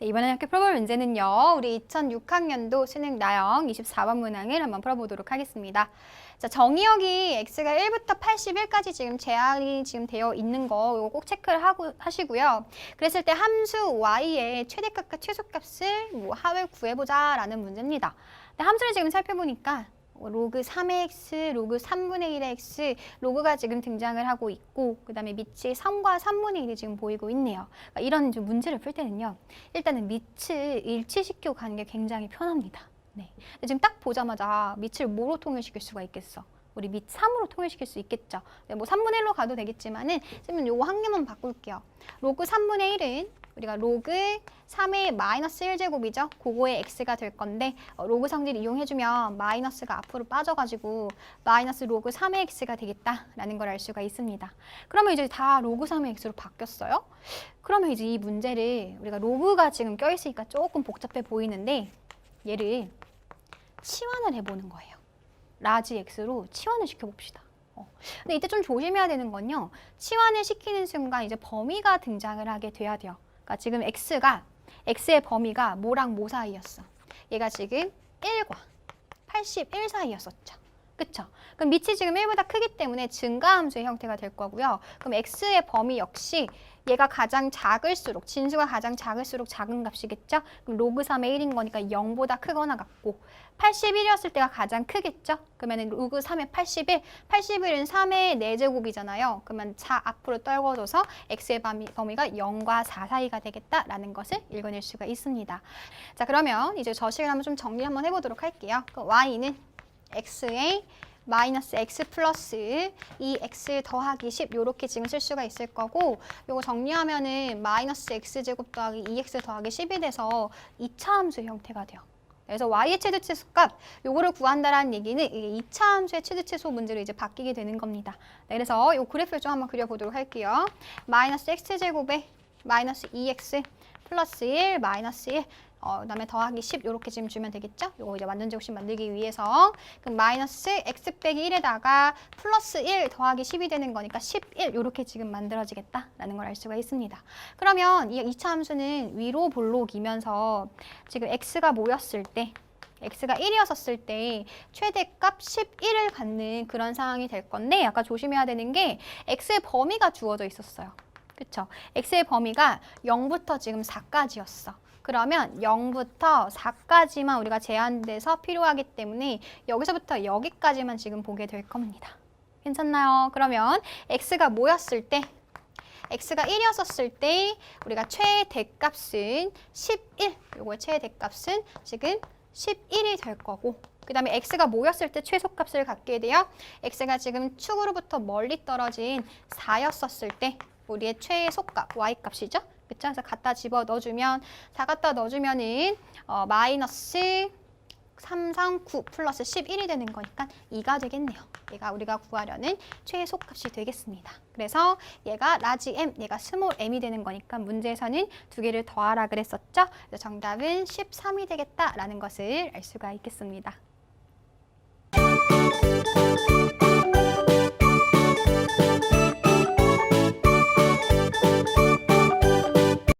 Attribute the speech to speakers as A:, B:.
A: 네, 이번에 학교 풀어볼 문제는요. 우리 2006학년도 수능 나영 24번 문항을 한번 풀어보도록 하겠습니다. 자, 정의역이 x가 1부터 81까지 지금 제한이 지금 되어 있는 거 이거 꼭 체크를 하고 하시고요. 그랬을 때 함수 y의 최대값과 최소값을 뭐 합을 구해보자라는 문제입니다. 근데 함수를 지금 살펴보니까 로그 3의 x, 로그 3분의 1의 x, 로그가 지금 등장을 하고 있고 그 다음에 밑이 3과 3분의 1이 지금 보이고 있네요. 그러니까 이런 좀 문제를 풀 때는요. 일단은 밑을 일치시키고 가는 게 굉장히 편합니다. 네. 지금 딱 보자마자 밑을 뭐로 통일시킬 수가 있겠어? 우리 밑 3으로 통일시킬 수 있겠죠. 네, 뭐 3분의 1로 가도 되겠지만은 선생님 요거 한 개만 바꿀게요. 로그 3분의 1은 우리가 로그 3의 마이너스 1제곱이죠. 그거의 x가 될 건데 어, 로그 성질 이용해주면 마이너스가 앞으로 빠져가지고 마이너스 로그 3의 x가 되겠다라는 걸 알 수가 있습니다. 그러면 이제 다 로그 3의 x로 바뀌었어요. 그러면 이제 이 문제를 우리가 로그가 지금 껴있으니까 조금 복잡해 보이는데 얘를 치환을 해보는 거예요. 라지 x로 치환을 시켜봅시다. 어. 근데 이때 좀 조심해야 되는 건요. 치환을 시키는 순간 이제 범위가 등장을 하게 돼야 돼요. 그러니까 지금 x가 x의 범위가 뭐랑 뭐 사이였어? 얘가 지금 1과 81 사이였었죠. 그쵸? 그럼 밑이 지금 1보다 크기 때문에 증가함수의 형태가 될 거고요. 그럼 x의 범위 역시 얘가 가장 작을수록 진수가 가장 작을수록 작은 값이겠죠? 그럼 로그 3의 1인 거니까 0보다 크거나 같고 81이었을 때가 가장 크겠죠? 그러면 로그 3의 81, 81은 3의 4제곱이잖아요. 그러면 자 앞으로 떨궈줘서 x의 범위, 범위가 0과 4 사이가 되겠다라는 것을 읽어낼 수가 있습니다. 자 그러면 이제 저 식을 한번 좀 정리 한번 해보도록 할게요. 그 y는 x의 마이너스 x 플러스 2x 더하기 10 요렇게 지금 쓸 수가 있을 거고 요거 정리하면은 마이너스 x제곱 더하기 2x 더하기 10이 돼서 2차 함수 형태가 돼요. 그래서 y의 최대치수값 요거를 구한다라는 얘기는 이게 2차 함수의 최대치수 문제로 이제 바뀌게 되는 겁니다. 네, 그래서 요 그래프를 좀 한번 그려보도록 할게요. 마이너스 x제곱에 마이너스 2x 플러스 1 마이너스 1 어, 그다음에 더하기 10 이렇게 지금 주면 되겠죠? 요거 이제 완전 제곱식 만들기 위해서 그럼 마이너스 x 빼기 1에다가 플러스 1 더하기 10이 되는 거니까 11 이렇게 지금 만들어지겠다라는 걸 알 수가 있습니다. 그러면 이 2차 함수는 위로 볼록이면서 지금 x가 모였을 때 x가 1이었었을 때 최대값 11을 갖는 그런 상황이 될 건데 약간 조심해야 되는 게 x의 범위가 주어져 있었어요. 그쵸? x의 범위가 0부터 지금 4까지였어. 그러면 0부터 4까지만 우리가 제한돼서 필요하기 때문에 여기서부터 여기까지만 지금 보게 될 겁니다. 괜찮나요? 그러면 x가 뭐였을 때 x가 1이었었을 때 우리가 최대값은 11, 요거의 최대값은 지금 11이 될 거고 그 다음에 x가 뭐였을 때 최소값을 갖게 돼요? x가 지금 축으로부터 멀리 떨어진 4였었을 때 우리의 최소값 y값이죠? 그쵸? 그래서 갖다 집어 넣어주면 4 갖다 넣어주면은 어, 마이너스 3, 3, 9 플러스 11이 되는 거니까 2가 되겠네요. 얘가 우리가 구하려는 최소값이 되겠습니다. 그래서 얘가 라지 m, 얘가 스몰 m이 되는 거니까 문제에서는 두 개를 더하라 그랬었죠. 그래서 정답은 13이 되겠다라는 것을 알 수가 있겠습니다.